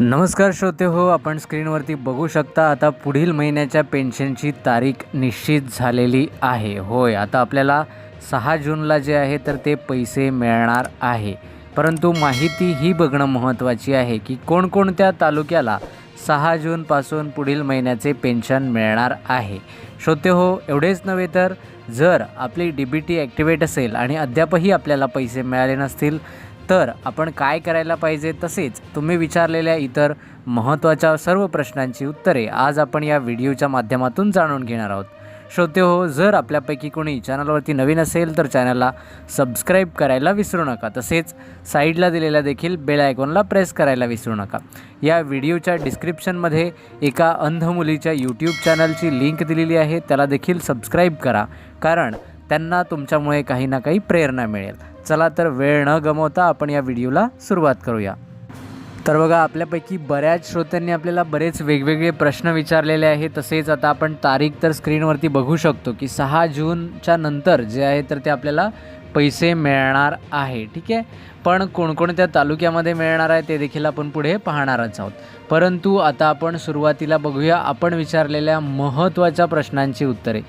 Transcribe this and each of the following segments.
नमस्कार श्रोते हो आपण स्क्रीनवरती बघू शकता आता पुढील महिन्याच्या पेन्शनची तारीख निश्चित झालेली आहे. होय आता आपल्याला सहा जूनला जे आहे तर ते पैसे मिळणार आहे. परंतु माहिती ही बघणं महत्त्वाची आहे की कोणकोणत्या तालुक्याला सहा जूनपासून पुढील महिन्याचे पेन्शन मिळणार आहे. श्रोते हो एवढेच नव्हे तर जर आपली डी बी टी ॲक्टिवेट असेल आणि अद्यापही आपल्याला पैसे मिळाले नसतील तर आपण काय करायला पाहिजे तसेच तुम्ही विचारलेल्या इतर महत्त्वाच्या सर्व प्रश्नांची उत्तरे आज आपण या व्हिडिओच्या माध्यमातून जाणून घेणार आहोत. श्रोते हो जर आपल्यापैकी कोणी चॅनलवरती नवीन असेल तर चॅनलला सबस्क्राईब करायला विसरू नका. तसेच साईडला दिलेल्या देखील बेल आयकॉनला प्रेस करायला विसरू नका. या व्हिडिओच्या डिस्क्रिप्शनमध्ये एका अंध मुलीच्या यूट्यूब चॅनलची लिंक दिलेली आहे. त्याला देखील सबस्क्राईब करा. कारण त्यांना तुमच्यामुळे काही ना काही प्रेरणा मिळेल. चला तर वेळ न गमवता आपण या व्हिडिओला सुरुवात करूया. तर बघा आपल्यापैकी बऱ्याच श्रोत्यांनी आपल्याला बरेच वेगवेगळे प्रश्न विचारलेले आहे तसेच आता आपण तारीख तर स्क्रीनवरती बघू शकतो की सहा जूनच्या नंतर जे आहे तर ते आपल्याला पैसे मिळणार आहे. ठीक आहे? पण कोणकोणत्या तालुक्यामध्ये मिळणार आहे ते देखील आपण पुढे पाहणारच आहोत. परंतु आता आपण सुरुवातीला बघूया. आपण विचारलेल्या महत्त्वाच्या प्रश्नांची उत्तरे.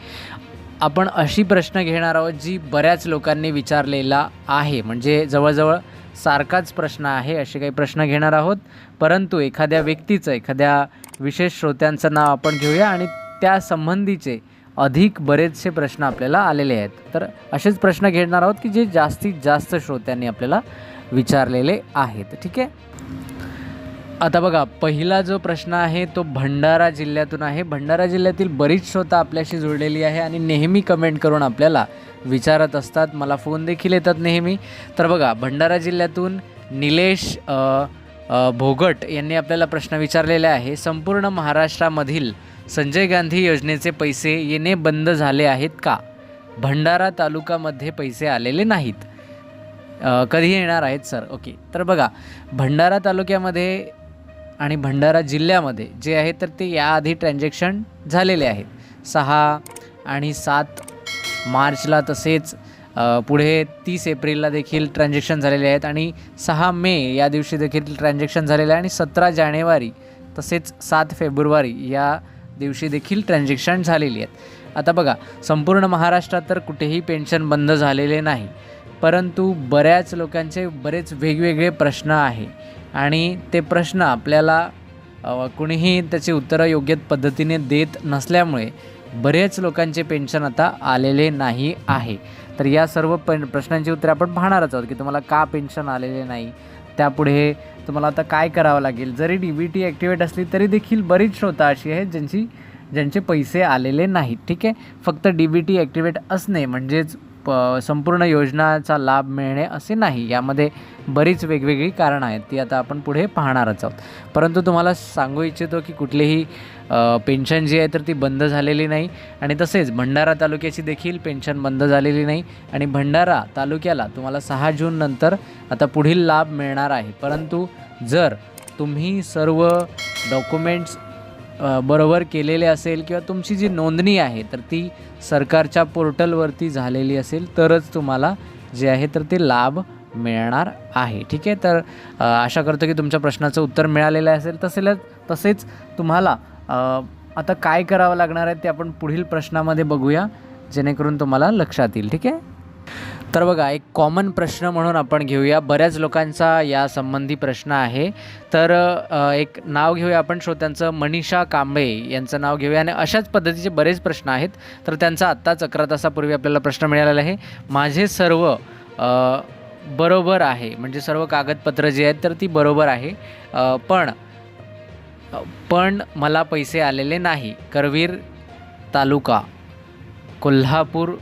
आपण अशी प्रश्न घेणार आहोत जी बऱ्याच लोकांनी विचारलेला आहे. म्हणजे जवळजवळ सारखाच प्रश्न आहे असे काही प्रश्न घेणार आहोत. परंतु एखाद्या व्यक्तीचं एखाद्या विशेष श्रोत्यांचं नाव आपण घेऊया आणि त्या संबंधीचे अधिक बरेचसे प्रश्न आपल्याला आलेले आहेत. तर असेच प्रश्न घेणार आहोत की जे जास्तीत जास्त श्रोत्यांनी आपल्याला विचारलेले आहेत. ठीक आहे? आता बघा पहिला जो प्रश्न आहे तो भंडारा जिल्ह्यातून आहे. भंडारा जिल्ह्यातील बरीच श्रोता आपल्याशी जुळलेली आहे आणि नेहमी कमेंट करून आपल्याला विचारत असतात. मला फोन देखील येतात नेहमी. तर बघा भंडारा जिल्ह्यातून निलेश भोगट यांनी आपल्याला प्रश्न विचारलेला आहे. संपूर्ण महाराष्ट्रामधील संजय गांधी योजनेचे पैसे येणे बंद झाले आहेत का? भंडारा तालुकामध्ये पैसे आलेले नाहीत. कधी येणार आहेत सर? ओके. तर बघा भंडारा तालुक्यामध्ये आणि भंडारा जिल्ह्यामध्ये जे आहे तर ते याआधी ट्रान्झॅक्शन झालेले आहेत. सहा आणि सात मार्चला तसेच पुढे तीस एप्रिलला देखील ट्रान्झॅक्शन झालेले आहेत आणि सहा मे या दिवशी देखील ट्रान्झॅक्शन झालेलं आहे आणि सतरा जानेवारी तसेच सात फेब्रुवारी या दिवशी देखील ट्रान्झॅक्शन झालेली आहेत. आता बघा संपूर्ण महाराष्ट्रात तर कुठेही पेन्शन बंद झालेले नाही. परंतु बऱ्याच लोकांचे बरेच वेगवेगळे प्रश्न आहे. आणि ते प्रश्न आपल्याला कुणीही त्याची उत्तरं योग्य पद्धतीने देत नसल्यामुळे बरेच लोकांचे पेन्शन आता आलेले नाही आहे. तर या सर्व पण प्रश्नांची उत्तरे आपण पाहणारच आहोत की तुम्हाला का पेन्शन आलेले नाही? त्यापुढे तुम्हाला आता काय करावं लागेल? जरी डी बी टी ॲक्टिवेट असली तरी देखील बरीच श्रोता अशी आहेत ज्यांची ज्यांचे पैसे आलेले नाहीत. ठीक आहे? फक्त डी बी टी ॲक्टिवेट असणे म्हणजेच प संपूर्ण योजनाचा लाभ मिळणे असे नाही. यामध्ये बरीच वेगवेगळी कारणं आहेत ती आता आपण पुढे पाहणारच आहोत. परंतु तुम्हाला सांगू इच्छितो की कुठलीही पेन्शन जी आहे तर ती बंद झालेली नाही. आणि तसेच भंडारा तालुक्याची देखील पेन्शन बंद झालेली नाही. आणि भंडारा तालुक्याला तुम्हाला सहा जून नंतर आता पुढील लाभ मिळणार आहे. परंतु जर तुम्ही सर्व डॉक्युमेंट्स बरोबर केलेले असेल किंवा तुमची जी नोंदणी आहे तर ती सरकारच्या पोर्टलवरती झालेली असेल तरच तुम्हाला जे आहे तर ते लाभ मिळणार आहे. ठीक आहे? तर आशा करतो की तुमच्या प्रश्नाचं उत्तर मिळालेलं असेल. तसेलच तसेच तुम्हाला आता काय करावं लागणार आहे ते आपण पुढील प्रश्नामध्ये बघूया जेणेकरून तुम्हाला लक्षात येईल. ठीक आहे? तर बघा एक कॉमन प्रश्न म्हणून आपण घेऊया. बऱ्याच लोकांचा या संबंधी प्रश्न आहे. तर एक नाव घेऊया आपण श्रोत्यांचं. मनीषा कांबळे यांचं नाव घेऊया. आणि अशाच पद्धतीचे बरेच प्रश्न आहेत. तर त्यांचा आत्ताच अकरा तासापूर्वी आपल्याला प्रश्न मिळालेला आहे. माझे सर्व बरोबर आहे. म्हणजे सर्व कागदपत्र जे आहेत तर ती बरोबर आहे. पण पण मला पैसे आलेले नाही. करवीर तालुका कोल्हापूर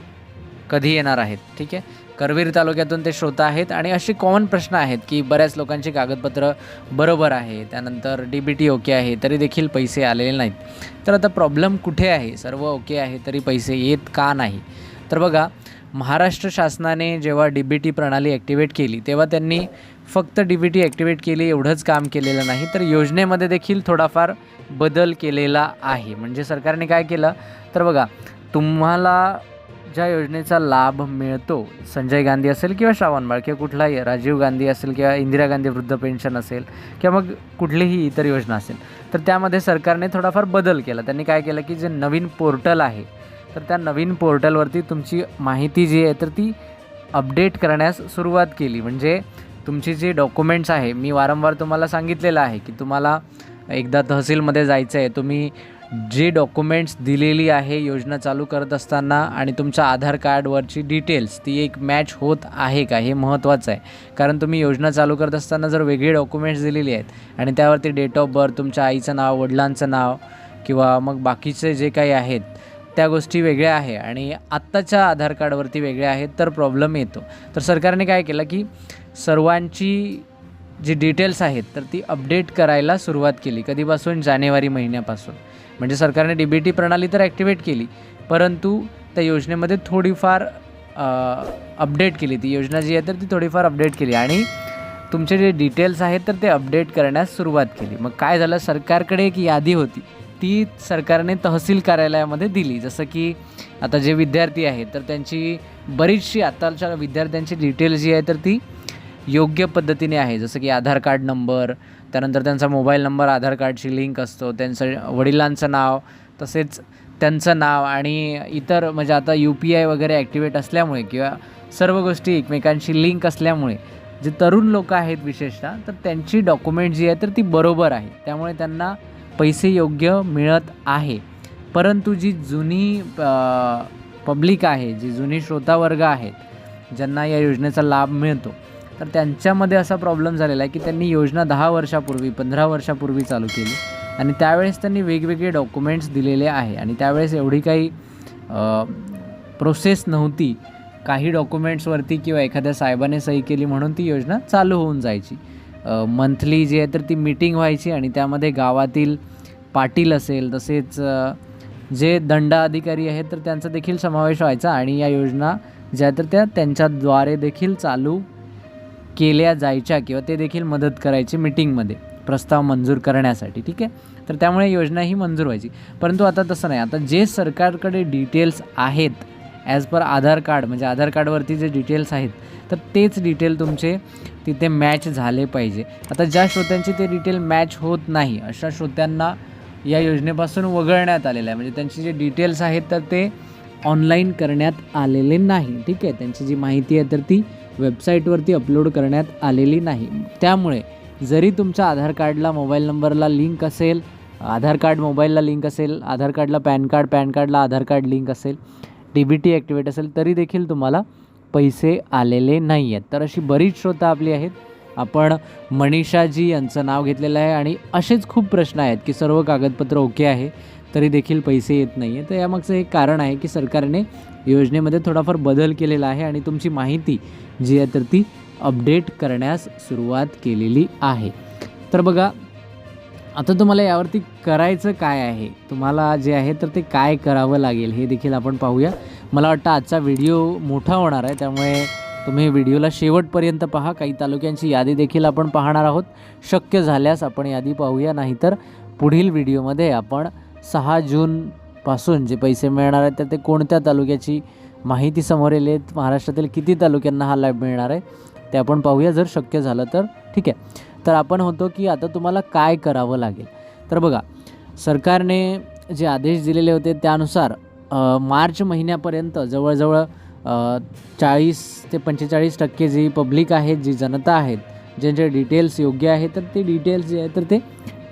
कधी येणार आहेत? ठीक आहे? करवीर तालुक्यातून ते श्रोता आहेत आणि असे कॉमन प्रश्न आहेत की बऱ्याच लोकांची कागदपत्र बरोबर आहे त्यानंतर डी बी टी ओके आहे तरी देखील पैसे आलेले नाहीत. तर आता प्रॉब्लेम कुठे आहे? सर्व ओके आहे तरी पैसे येत का नाही? तर बघा महाराष्ट्र शासनाने जेव्हा डी बी टी प्रणाली ॲक्टिवेट केली तेव्हा त्यांनी फक्त डी बी टी ॲक्टिवेट केली एवढंच काम केलेलं नाही तर योजनेमध्ये देखील थोडाफार बदल केलेला आहे. म्हणजे सरकारने काय केलं? तर बघा तुम्हाला ज्या योजनेचा लाभ मिळतो संजय गांधी असेल किंवा श्रावणबाळ किंवा कुठलाही राजीव गांधी असेल किंवा इंदिरा गांधी वृद्ध पेन्शन असेल किंवा मग कुठलीही इतर योजना असेल तर त्यामध्ये सरकारने थोडाफार बदल केला. त्यांनी काय केलं की जे नवीन पोर्टल आहे तर त्या नवीन पोर्टलवरती तुमची माहिती जी आहे तर ती अपडेट करण्यास सुरुवात केली. म्हणजे तुमची जी डॉक्युमेंट्स आहे मी वारंवार तुम्हाला सांगितलेलं आहे की तुम्हाला एकदा तहसीलमध्ये जायचं आहे तुम्ही जे डॉक्युमेंट्स दिलेली आहे योजना चालू करत असताना आणि तुमच्या आधार कार्डवरची डिटेल्स ती एक मॅच होत आहे का? हे महत्त्वाचं आहे. कारण तुम्ही योजना चालू करत असताना जर वेगळी डॉक्युमेंट्स दिलेली आहेत आणि त्यावरती डेट ऑफ बर्थ तुमच्या आईचं नाव वडिलांचं नाव किंवा मग बाकीचे जे काही आहेत त्या गोष्टी वेगळ्या आहे आणि आत्ताच्या आधार कार्डवरती वेगळ्या आहेत तर प्रॉब्लेम येतो. तर सरकारने काय केलं की सर्वांची जी डिटेल्स आहेत तर ती अपडेट करायला सुरुवात केली. कधीपासून? जानेवारी महिन्यापासून. म्हणजे सरकारने डी बी टी प्रणाली तर ॲक्टिवेट केली परंतु त्या योजनेमध्ये थोडीफार अपडेट केली. ती योजना जी आहे तर ती थोडीफार अपडेट केली. आणि तुमचे जे डिटेल्स आहेत तर ते अपडेट करण्यास सुरुवात केली. मग काय झालं? सरकारकडे एक यादी होती. ती सरकारने तहसील कार्यालयामध्ये दिली. जसं की आता जे विद्यार्थी आहेत तर त्यांची बरीचशी आताच्या विद्यार्थ्यांची डिटेल्स जी आहे तर ती योग्य पद्धतीने आहे. जसं की आधार कार्ड नंबर त्यानंतर त्यांचा मोबाईल नंबर आधार कार्डशी लिंक असतो त्यांचं वडिलांचं नाव तसेच त्यांचं नाव आणि इतर म्हणजे आता यू पी आय वगैरे ॲक्टिवेट असल्यामुळे किंवा सर्व गोष्टी एकमेकांशी लिंक असल्यामुळे जे तरुण लोक आहेत विशेषतः तर त्यांची डॉक्युमेंट जी आहे तर ती बरोबर आहे. त्यामुळे त्यांना पैसे योग्य मिळत आहे. परंतु जी जुनी पब्लिक आहे जी जुनी श्रोतावर्ग आहेत ज्यांना या योजनेचा लाभ मिळतो तर त्यांच्यामध्ये असा प्रॉब्लेम झालेला आहे की त्यांनी योजना दहा वर्षापूर्वी पंधरा वर्षापूर्वी चालू केली. आणि त्यावेळेस त्यांनी वेगवेगळे डॉक्युमेंट्स दिलेले आहे. आणि त्यावेळेस एवढी काही प्रोसेस नव्हती. काही डॉक्युमेंट्सवरती किंवा एखाद्या साहेबाने सही केली म्हणून ती योजना चालू होऊन जायची. मंथली जी आहे तर ती मीटिंग व्हायची आणि त्यामध्ये गावातील पाटील असेल तसेच जे दंडाधिकारी आहेत तर त्यांचा देखील समावेश व्हायचा आणि या योजना ज्या तर त्या त्यांच्याद्वारे देखील चालू केल्या जायच्या किंवा ते देखील मदत करायची मिटिंगमध्ये प्रस्ताव मंजूर करण्यासाठी ठीक आहे? तर त्यामुळे योजना ही मंजूर व्हायची. परंतु आता तसं नाही. आता जे सरकारकडे डिटेल्स आहेत ॲज पर आधार कार्ड म्हणजे आधार कार्डवरती जे डिटेल्स आहेत तर तेच डिटेल तुमचे तिथे मॅच झाले पाहिजे. आता ज्या श्रोत्यांचे ते डिटेल मॅच होत नाही अशा श्रोत्यांना या योजनेपासून वगळण्यात आलेलं आहे. म्हणजे त्यांचे जे डिटेल्स आहेत तर ते ऑनलाईन करण्यात आलेले नाही ठीक आहे? त्यांची जी माहिती आहे तर ती वेबसाईटवरती अपलोड करण्यात आलेली नाही. त्यामुळे जरी तुमच्या आधार कार्डला मोबाईल नंबरला लिंक असेल आधार कार्ड मोबाईलला लिंक असेल आधार कार्डला पॅन कार्ड पॅन कार्डला आधार कार्ड लिंक असेल डी बी टी ॲक्टिवेट असेल तरी देखील तुम्हाला पैसे आलेले नाही आहेत तर अशी बरीच श्रोता आपली आहेत. आपण मनीषाजी यांचं नाव घेतलेलं आहे आणि असेच खूप प्रश्न आहेत की सर्व कागदपत्र ओके आहे? तरी देखील पैसे येत नाही आहे तर यामागचं एक कारण आहे की सरकारने योजनेमध्ये थोडाफार बदल केलेला आहे आणि तुमची माहिती जी आहे तर ती अपडेट करण्यास सुरुवात केलेली आहे. तर बघा आता तुम्हाला यावरती करायचं काय आहे? तुम्हाला जे आहे तर ते काय करावं लागेल हे देखील आपण पाहूया. मला वाटतं आजचा व्हिडिओ मोठा होणार आहे त्यामुळे तुम्ही व्हिडिओला शेवटपर्यंत पहा. काही तालुक्यांची यादी देखील आपण पाहणार आहोत. शक्य झाल्यास आपण यादी पाहूया नाहीतर पुढील व्हिडिओमध्ये आपण सहा जूनपासून जे पैसे मिळणार आहेत तर ते कोणत्या तालुक्याची माहिती समोर येईल आहेत महाराष्ट्रातील किती तालुक्यांना हा लाभ मिळणार आहे ते आपण पाहूया. जर शक्य झालं तर ठीक आहे. तर आपण होतो की आता तुम्हाला काय करावं लागेल? तर बघा सरकारने जे आदेश दिलेले होते त्यानुसार मार्च महिन्यापर्यंत जवळजवळ चाळीस ते पंचेचाळीस टक्के जी पब्लिक आहेत जी जनता आहेत ज्यांचे डिटेल्स योग्य आहेत तर ते डिटेल्स जे आहेत तर ते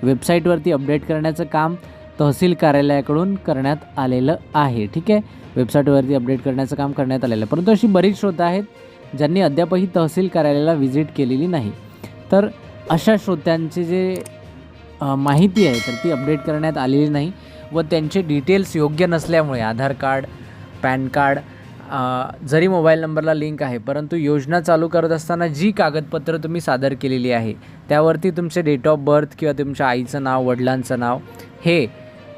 वेबसाईटवरती अपडेट करण्याचं काम तहसील कार्यालयाकडून करण्यात आलेलं आहे. ठीक आहे? वेबसाईटवरती अपडेट करण्याचं काम करण्यात आलेलं आहे. परंतु अशी बरीच श्रोतं आहेत ज्यांनी अद्यापही तहसील कार्यालयाला व्हिजिट केलेली नाही. तर अशा श्रोत्यांचे जे माहिती आहे तर ती अपडेट करण्यात आलेली नाही व त्यांचे डिटेल्स योग्य नसल्यामुळे आधार कार्ड पॅन कार्ड जरी मोबाईल नंबरला लिंक आहे परंतु योजना चालू करत असताना जी कागदपत्रं तुम्ही सादर केलेली आहे त्यावरती तुमचे डेट ऑफ बर्थ किंवा तुमच्या आईचं नाव वडिलांचं नाव हे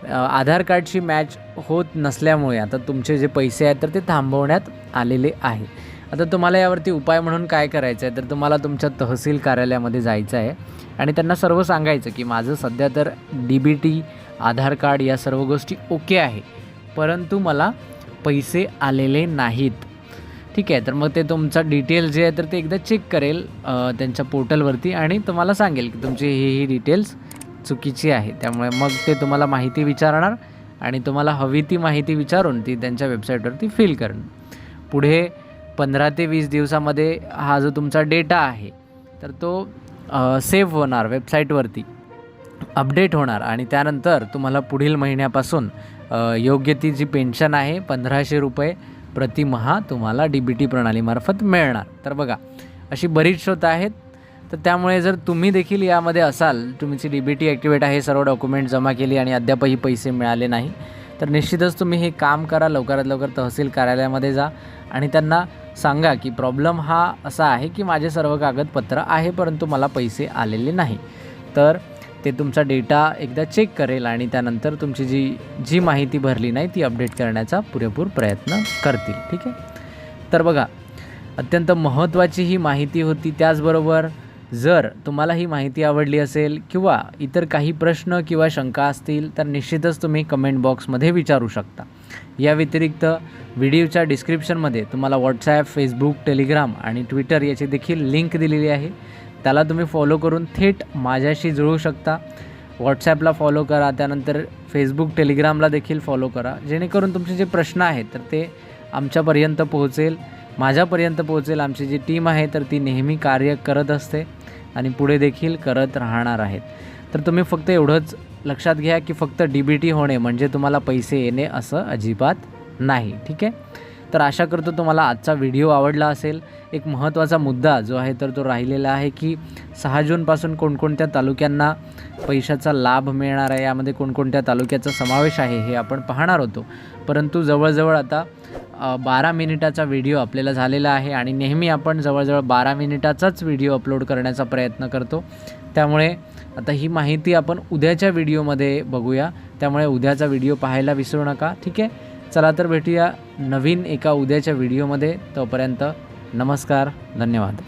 आधार कार्डशी मॅच होत नसल्यामुळे आता तुमचे जे पैसे आहेत तर ते थांबवण्यात आलेले आहे. आता तुम्हाला यावरती उपाय म्हणून काय करायचं आहे? तर तुम्हाला तुमच्या तहसील कार्यालयामध्ये जायचं आहे आणि त्यांना सर्व सांगायचं की माझं सध्या तर D B T Aadhaar card या सर्व गोष्टी ओके आहे. परंतु मला पैसे आलेले नाहीत. ठीक आहे तर मग ते तुमचं डिटेल जे आहे तर ते एकदा चेक करेल त्यांच्या पोर्टलवरती आणि तुम्हाला सांगेल की तुमची हे ही डिटेल्स चुकीची आहे. त्यामुळे मग ते तुम्हाला माहिती विचारणार आणि तुम्हाला हवी ती माहिती विचारून ती त्यांच्या वेबसाईटवरती फिल करणार पुढे पंधरा ते वीस दिवसामध्ये हा जो तुमचा डेटा आहे तर तो सेव्ह होणार वेबसाईटवरती अपडेट होणार आणि त्यानंतर तुम्हाला पुढील महिन्यापासून योग्य ती जी पेन्शन आहे पंधराशे रुपये प्रतिमहा तुम्हाला डी बी टी प्रणालीमार्फत मिळणार. तर बघा अशी बरीच शोध आहेत. तर त्यामुळे जर तुम्ही देखील यामध्ये असाल तुमची डी बी टी ॲक्टिवेट आहे सर्व डॉक्युमेंट जमा केली आणि अद्यापही पैसे मिळाले नाही तर निश्चितच तुम्ही हे काम करा लवकरात लवकर तहसील कार्यालयामध्ये जा आणि त्यांना सांगा की प्रॉब्लेम हा असा आहे की माझे सर्व कागदपत्र आहे परंतु मला पैसे आलेले नाही. तर ते तुमचा डेटा एकदा चेक करेल आणि त्यानंतर तुमची जी जी माहिती भरली नाही ती अपडेट करण्याचा पुरेपूर प्रयत्न करतील. ठीक आहे? तर बघा अत्यंत महत्त्वाची ही माहिती होती. त्याचबरोबर जर तुम्हाला ही माहिती आवडली असेल किंवा इतर काही प्रश्न किंवा शंका असतील तर निश्चितच तुम्ही कमेंट बॉक्समध्ये विचारू शकता. या व्यतिरिक्त व्हिडिओच्या डिस्क्रिप्शनमध्ये तुम्हाला व्हॉट्सॲप फेसबुक टेलिग्राम आणि ट्विटर याची देखील लिंक दिलेली आहे. त्याला तुम्ही फॉलो करून थेट माझ्याशी जुळू शकता. व्हॉट्सॲपला फॉलो करा त्यानंतर फेसबुक टेलिग्रामला देखील फॉलो करा. जेणेकरून तुमचे जे प्रश्न आहेत तर ते आमच्यापर्यंत पोहोचेल. माझ्यापर्यंत पोहोचेल. आमची जी टीम आहे तर ती नेहमी कार्य करत असते. आणि पुढे देखील करत राहणार आहेत. तर तुम्ही फक्त एवढंच लक्षात घ्या की फक्त डी बी टी होणे म्हणजे तुम्हाला पैसे येणे असं अजिबात नाही ठीक आहे? तर आशा करतो तुम्हाला आजचा व्हिडिओ आवडला असेल. एक महत्त्वाचा मुद्दा जो आहे तर तो राहिलेला आहे की सहा जूनपासून कोणकोणत्या तालुक्यांना पैशाचा लाभ मिळणार आहे यामध्ये कोणकोणत्या तालुक्याचा समावेश आहे हे आपण पाहणार होतो. परंतु जवळजवळ आता बारा मिनिटाचा व्हिडिओ आपल्याला झालेला आहे आणि नेहमी आपण जवळजवळ बारा मिनिटाचाच व्हिडिओ अपलोड करण्याचा प्रयत्न करतो. त्यामुळे आता ही माहिती आपण उद्याच्या व्हिडिओमध्ये बघूया. त्यामुळे उद्याचा व्हिडिओ पाहायला विसरू नका. ठीक आहे? चला तर भेटूया नवीन एका उद्याच्या व्हिडिओमध्ये. तोपर्यंत नमस्कार धन्यवाद.